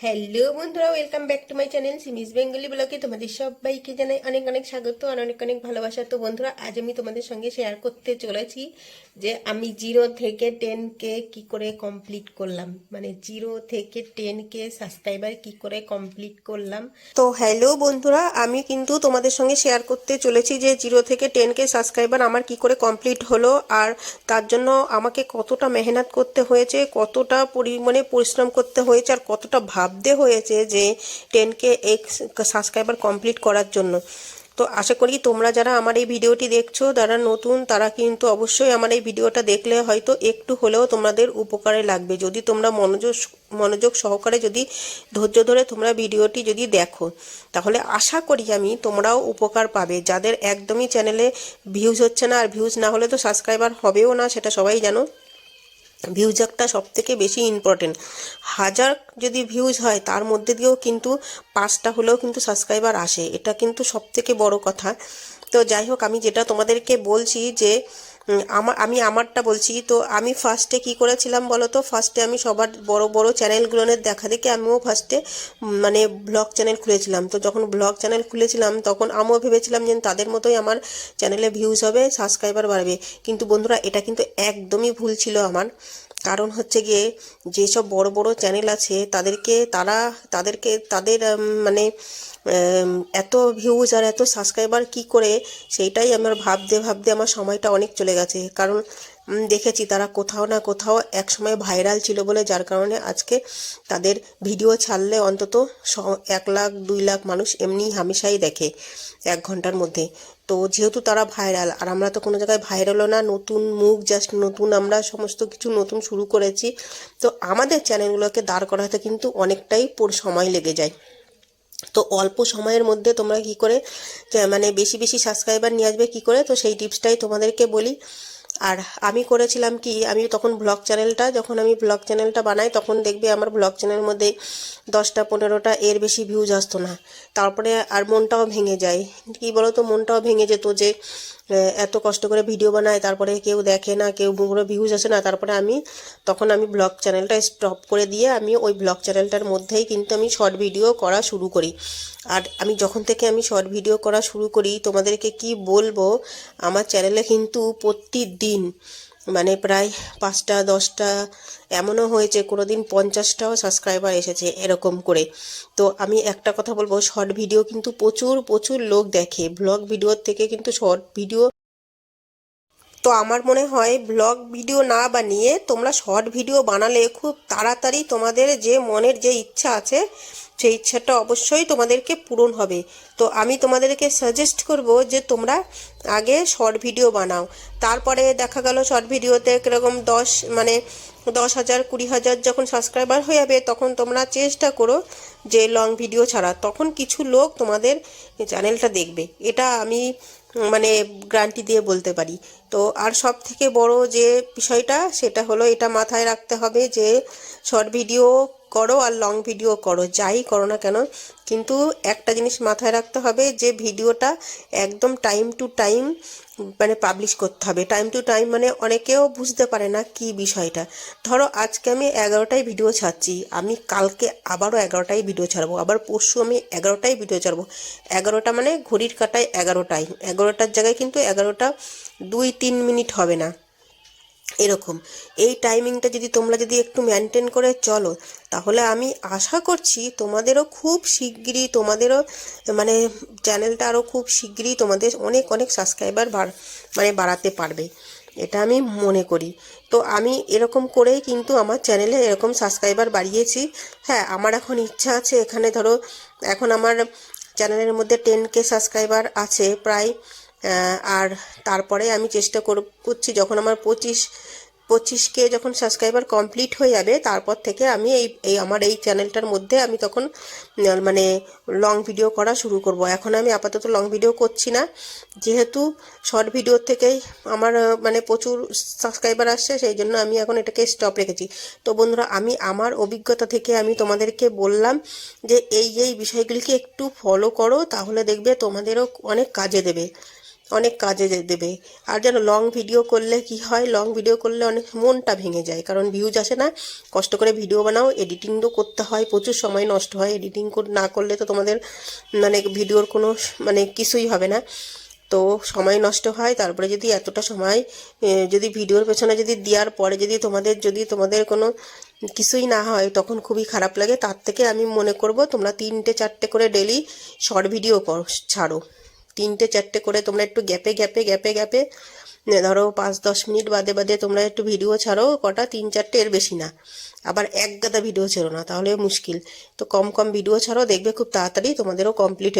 Hello বন্ধুরা welcome back to my channel সিমিস Bengali ব্লগে তোমাদের সবাইকে জানাই অনেক অনেক স্বাগত আর অনেক অনেক ভালোবাসা। তো বন্ধুরা, আজ আমি তোমাদের সঙ্গে শেয়ার করতে চলেছি যে আমি জিরো থেকে টেন কে করে কমপ্লিট করলাম। মানে জিরো থেকে টেন কে সাবস্ক্রাইবার কী করে কমপ্লিট করলাম। তো হ্যালো বন্ধুরা, আমি কিন্তু তোমাদের সঙ্গে শেয়ার করতে চলেছি যে জিরো থেকে টেন কে সাবস্ক্রাইবার আমার কি করে কমপ্লিট হলো আর তার জন্য আমাকে কতটা মেহনত করতে হয়েছে, কতটা পরিমাণে পরিশ্রম করতে হয়েছে আর কতটা ভাবতে হয়েছে যে ten K x subscriber complete করার জন্য। তো আশা করি তোমরা যারা আমার এই ভিডিওটি দেখছ, যারা নতুন, তারা কিন্তু অবশ্যই আমার এই ভিডিওটা দেখলে হয়তো একটু হলেও তোমাদের উপকারে লাগবে। যদি তোমরা মনোযোগ মনোযোগ সহকারে যদি ধৈর্য ধরে তোমরা ভিডিওটি যদি দেখো, তাহলে আশা করি আমি তোমরাও উপকার পাবে। যাদের একদমই চ্যানেলে ভিউজ হচ্ছে না আর ভিউজ না হলে তো সাবস্ক্রাইবার হবেও না, সেটা সবাই জানো। ভিউজ একটা সব থেকে বেশি ইম্পর্টেন্ট হাজার যদি ভিউজ হয়, তার মধ্যে দিয়েও কিন্তু পাঁচটা হলেও কিন্তু সাবস্ক্রাইবার আসে। এটা কিন্তু সব থেকে বড় কথা। তো যাই হোক, আমি যেটা তোমাদেরকে বলছি যে আমার, আমি আমারটা বলছি তো আমি ফার্স্টে কি করেছিলাম বলো তো ফার্স্টে আমি সবার বড় বড় চ্যানেলগুলোনের দেখা দেখে আমিও ফার্স্টে মানে ব্লগ চ্যানেল খুলেছিলাম। তো যখন ব্লগ চ্যানেল খুলেছিলাম, তখন আমিও ভেবেছিলাম যে তাদের মতোই আমার চ্যানেলে ভিউজ হবে সাবস্ক্রাইবার বাড়বে। কিন্তু বন্ধুরা, এটা কিন্তু একদমই ভুল ছিল আমার। কারণ হচ্ছে গিয়ে যেসব বড় বড় চ্যানেল আছে, তাদেরকে তারা, তাদেরকে, তাদের মানে এত ভিউজ আর এত সাবস্ক্রাইবার কি করে, সেইটাই আমার ভাবতে ভাবতে আমার সময়টা অনেক চলে গেছে। কারণ দেখেছি তারা কোথাও না কোথাও এক সময় ভাইরাল ছিল বলে, যার কারণে আজকে তাদের ভিডিও ছাড়লে অন্তত এক লাখ, দুই লাখ মানুষ এমনি হামেশাই দেখে এক ঘণ্টার মধ্যে। তো যেহেতু তারা ভাইরাল, আর আমরা তো কোনো জায়গায় ভাইরালও না, নতুন মুখ জাস্ট নতুন আমরা সমস্ত কিছু নতুন শুরু করেছি, তো আমাদের চ্যানেলগুলোকে দাঁড় করাতে কিন্তু অনেকটাই সময় লেগে যায়। তো অল্প সময়ের মধ্যে তোমরা কি করে মানে বেশি বেশি সাবস্ক্রাইবার নিয়ে আসবে কি করে, তো সেই টিপসটাই তোমাদেরকে বলি। আর আমি করেছিলাম কি, আমি তখন ব্লগ চ্যানেলটা, যখন আমি ব্লগ চ্যানেলটা বানাই, তখন দেখবে আমার ব্লগ চ্যানেলের মধ্যে দশটা, পনেরোটা এর বেশি ভিউজ আসতো না। তারপরে আর মনটাও ভেঙে যায়। কি বলো তো মনটাও ভেঙে যেত যে এত কষ্ট করে ভিডিও বানায়, তারপরে কেউ দেখে না, কেউ কোনো ভিউজ আসে না। তারপরে আমি, তখন আমি ব্লগ চ্যানেলটা স্টপ করে দিয়ে আমি ওই ব্লগ চ্যানেলটার মধ্যেই কিন্তু আমি শর্ট ভিডিও করা শুরু করি। আর আমি যখন থেকে আমি শর্ট ভিডিও করা শুরু করি, তোমাদেরকে কি বলব, আমার চ্যানেলে কিন্তু প্রতিদিন মানে প্রায় পাঁচটা, দশটা, এমনও হয়েছে কোনো দিন পঞ্চাশটাও সাবস্ক্রাইবার এসেছে এরকম করে। তো আমি একটা কথা বলব শর্ট ভিডিও কিন্তু প্রচুর প্রচুর লোক দেখে। ব্লগ ভিডিওর থেকে কিন্তু শর্ট ভিডিও তো আমার মনে হয় ব্লগ ভিডিও না বানিয়ে তোমরা শর্ট ভিডিও বানালে খুব তাড়াতাড়ি তোমাদের যে মনের যে ইচ্ছা আছে, সেই ইচ্ছাটা অবশ্যই তোমাদেরকে পূরণ হবে। তো আমি তোমাদেরকে সাজেস্ট করব যে তোমরা আগে শর্ট ভিডিও বানাও। তারপরে দেখা গেল শর্ট ভিডিওতে কীরকম দশ মানে দশ হাজার, কুড়ি হাজার যখন সাবস্ক্রাইবার হয়ে যাবে, তখন তোমরা চেষ্টা করো যে লং ভিডিও ছাড়া। তখন কিছু লোক তোমাদের চ্যানেলটা দেখবে। এটা আমি মানে গ্যারান্টি দিয়ে বলতে পারি। তো আর সব থেকে বড় যে বিষয়টা সেটা হলো এটা মাথায় রাখতে হবে যে শর্ট ভিডিও করো আর লং ভিডিও করো, যাই করো না কেন, কিন্তু একটা জিনিস মাথায় রাখতে হবে যে ভিডিওটা একদম টাইম টু টাইম মানে পাবলিশ করতে হবে। টাইম টু টাইম মানে অনেকেও বুঝতে পারে না কি বিষয়টা। ধরো আজকে আমি এগারোটায় ভিডিও ছাড়ছি, আমি কালকে আবারও এগারোটায় ভিডিও ছাড়বো, আবার পরশু আমি এগারোটায় ভিডিও ছাড়বো। এগারোটা মানে ঘড়ির কাটায় এগারোটায়, এগারোটার জায়গায় কিন্তু এগারোটা দুই তিন মিনিট হবে না। এরকম। এই টাইমিংটা যদি তোমরা যদি একটু মেনটেন করে চলো, তাহলে আমি আশা করছি তোমাদেরও খুব শিগগিরই, তোমাদেরও মানে চ্যানেলটা আরও খুব শিগগিরই তোমাদের অনেক অনেক সাবস্ক্রাইবার বাড় মানে বাড়াতে পারবে। এটা আমি মনে করি। তো আমি এরকম করেই কিন্তু আমার চ্যানেলে এরকম সাবস্ক্রাইবার বাড়িয়েছি। হ্যাঁ আমার এখন ইচ্ছা আছে এখানে ধরো, এখন আমার চ্যানেলের মধ্যে টেন কে সাবস্ক্রাইবার আছে, প্রায় আর তারপরে আমি চেষ্টা কর- করছি যখন আমার পঁচিশ, পঁচিশকে যখন সাবস্ক্রাইবার কমপ্লিট হয়ে যাবে, তারপর থেকে আমি এই এই আমার এই চ্যানেলটার মধ্যে আমি তখন মানে লং ভিডিও করা শুরু করব। এখন আমি আপাতত লং ভিডিও করছি না। যেহেতু শর্ট ভিডিও থেকেই আমার মানে প্রচুর সাবস্ক্রাইবার আসছে, সেই জন্য আমি এখন এটাকে স্টপ রেখেছি। তো বন্ধুরা, আমি আমার অভিজ্ঞতা থেকে আমি তোমাদেরকে বললাম যে এই এই বিষয়গুলিকে একটু ফলো করো, তাহলে দেখবে তোমাদেরও অনেক কাজে দেবে। অনেক কাজে দেবে। আর যেন লং ভিডিও করলে কি হয় লং ভিডিও করলে অনেক মনটা ভেঙে যায়। কারণ ভিউজ আসে না, কষ্ট করে ভিডিও বানাও এডিটিংও করতে হয়, প্রচুর সময় নষ্ট হয়। এডিটিং না করলে তো তোমাদের মানে ভিডিওর কোনো মানে কিছুই হবে না। তো সময় নষ্ট হয়, তারপরে যদি এতটা সময় যদি ভিডিওর পেছনে যদি দেওয়ার পরে যদি তোমাদের যদি তোমাদের কোনো কিছুই না হয়, তখন খুবই খারাপ লাগে। তার থেকে আমি মনে করব, তোমরা তিনটে চারটে করে ডেলি শর্ট ভিডিও ছাড়ো। তিনটে, চারটে করে তোমরা একটু গ্যাপে গ্যাপে গ্যাপে গ্যাপে ধরো পাঁচ, দশ মিনিট বাদে বাদে তোমরা একটু ভিডিও ছাড়ো, কটা? তিন, চারটে, এর বেশি না। আবার এক গাদা ভিডিও ছেড়ো না তাহলে মুশকিল। তো কম কম ভিডিও ছাড়ো, দেখবে খুব তাড়াতাড়ি তোমাদেরও কমপ্লিট